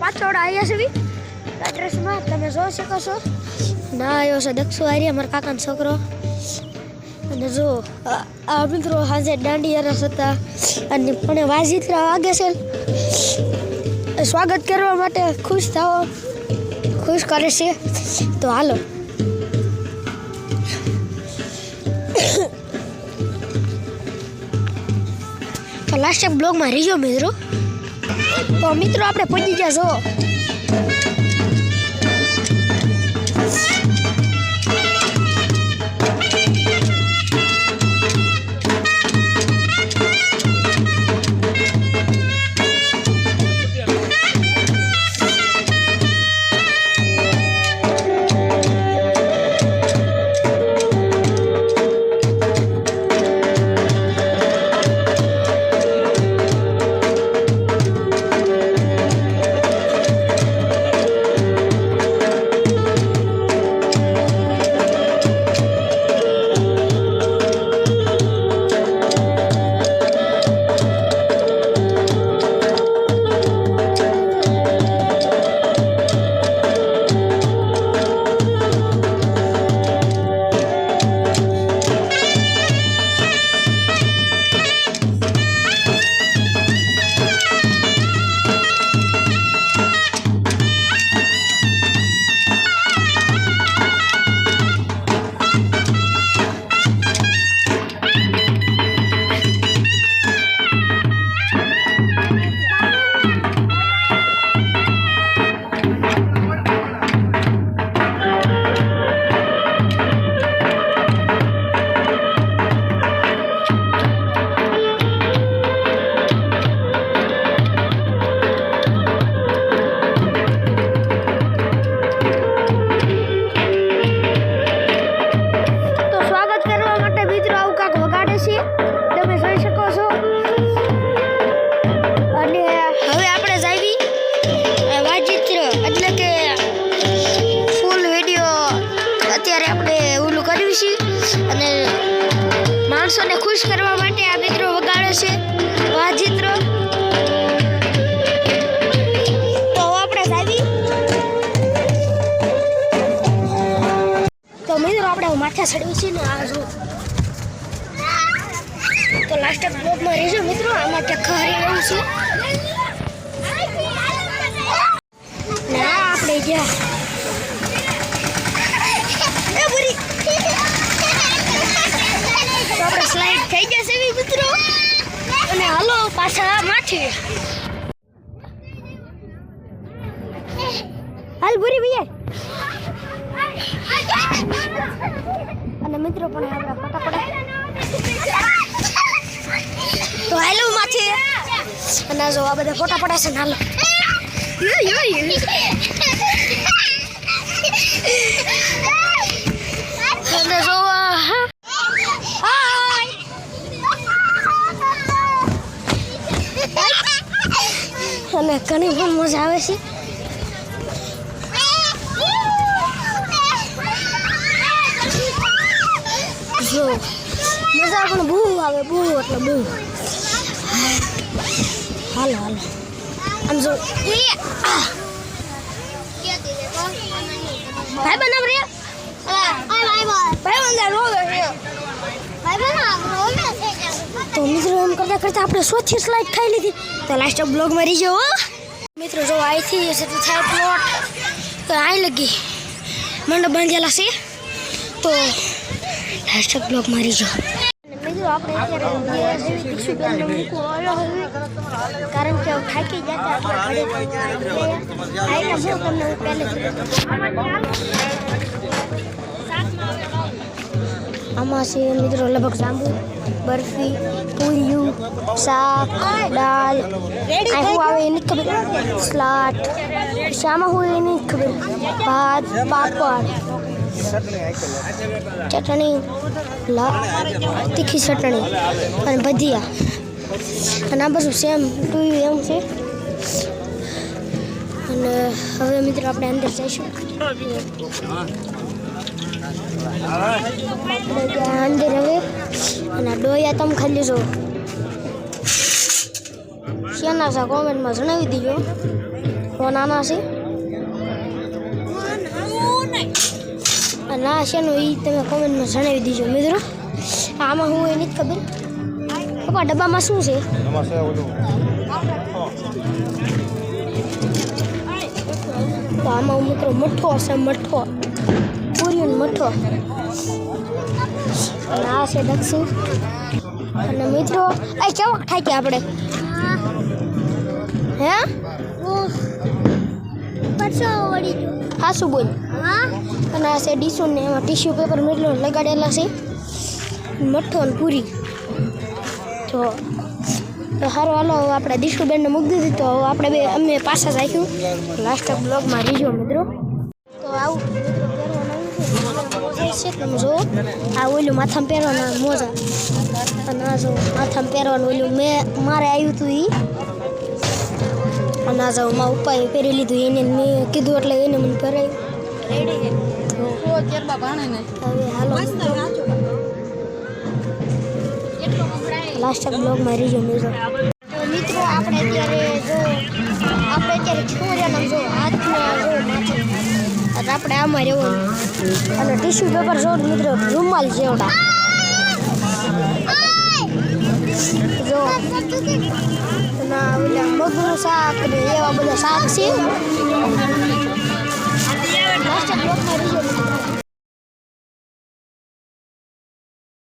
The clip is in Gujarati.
પાછળ આવ્યા છે બી એડ્રેસમાં તમે જોઈ શકો છો. ના આવ્યો છે દક્ષુ આર્યા, મારા કાકાનો છોકરો. અને જો, આ- મિત્રો સાંજે દાંડિયા રસ હતા. અને પણ વાજીત્રા વાગે છે. સ્વાગત કરવા માટે ખુશ થાઓ. ખુશ કરે છે. તો હાલો. લાસ્ટ બ્લોગમાં રીજો મિત્રો. તો મિત્રો આપણે પહોંચી ગયા છો. માણસોને ખુશ કરવા માટે આ મિત્રો વગાડે છે. વાજિત્ર તો આપણે જાવી તો મિત્રો આપણે માથા ચડવી છે ને આ જો. તો લાસ્ટ બ્લોકમાં રહેજો મિત્રો, આમાં ત્યાં ખરી રહ્યું છે. ના, આપણે ગયા એ બુરી તો આપણે સ્લાઇડ થઈ જશે બી મિત્રો અને હાલો પાછા માથે હાલ ભૂરી ભૈયા. અને મિત્રો પણ આપણા ફોટા પડે. તો હાલો માથે અને જો આ બધા ફોટા પડે છે ને હાલો યો, યો, યો. અને જો આ, હા. અને ઘણી પણ મજા આવે છે. જો, મજા પણ બહુ આવે, બહુ, એટલે બહુ. હાલો હાલો. આમ જો. ભાઈ બનાવ રે તો મિત્રો, એમ કરતા કરતા આપણે સોથી સ્લાઇડ ખાઈ લીધી. તો લાસ્ટ બ્લોગમાં રહી હો. મિત્રો, જો અહીંથી છે તો થાય પ્લોટ તો અહીં લગી. મંડપ બાંધેલા છે. તો હેશટેગ બ્લોગ મારી જો. આપણે કારણ કે થાકી જતા એટલે ઘરે આમાં છે મિત્રો લગભગ જાંબુ બરફી પૂરિયું શાક દાળ. આ શું આવે એની ખબર? સ્લાટ શામાં હોય એની ખબર? ભાત પાપડ. ચટણી. લા તીખી ચટણી. અને ભજીયા. અને આ બધું સેમ ટુ એમ છે. અને હવે મિત્રો આપણે અંદર જઈશું. અંદર હવે અને ડોયા તમે ખાલી જો શેના છે કોમેન્ટમાં જણાવી દીજો તો નાના છે ના શેનું એ તમે કોમેન્ટમાં જણાવી દીજો મિત્રો આમાં હું એ નથી ખબર પપ્પા ડબ્બામાં શું છે તો આમાં મિત્રો મઠો છે મઠ્ઠો પૂરીનો મઠો. અને આ છે દક્ષિણ. અને મિત્રો, એ કેવો ઠાકી આપણે? હે? હા શું બોલ. અને આ છે ડીશું ને એમાં ટીશ્યુ પેપર મેટલો લગાડેલા છે. મઠ્ઠો ને પૂરી. તો સારું હાલો આપણે દીશુબેનને મૂકી દીધું. તો આપણે બે, અમે પાછા રાખ્યું લાસ્ટ બ્લોગમાં રીજો મિત્રો. તમે જુઓ આ ઓલું માથામાં પહેરવાના મોજા અને આ જો માથામાં પહેરવાનું ઓલું મેં મારે આવ્યું હતું એ અને આ જો મારા ઉપાય પહેરી લીધું એને મેં કીધું એટલે એને મને પહેરાયું હવે હાલો લાસ્ટ બ્લોગમાં રીજો મિત્રો મિત્રો આપણે અત્યારે આપણે આમાં રહેવું અને ટીશ્યુ પેપર જો મિત્રો, રૂમાલ જેવડા. જો. મગનું શાક ને એવા બધા શાક છે.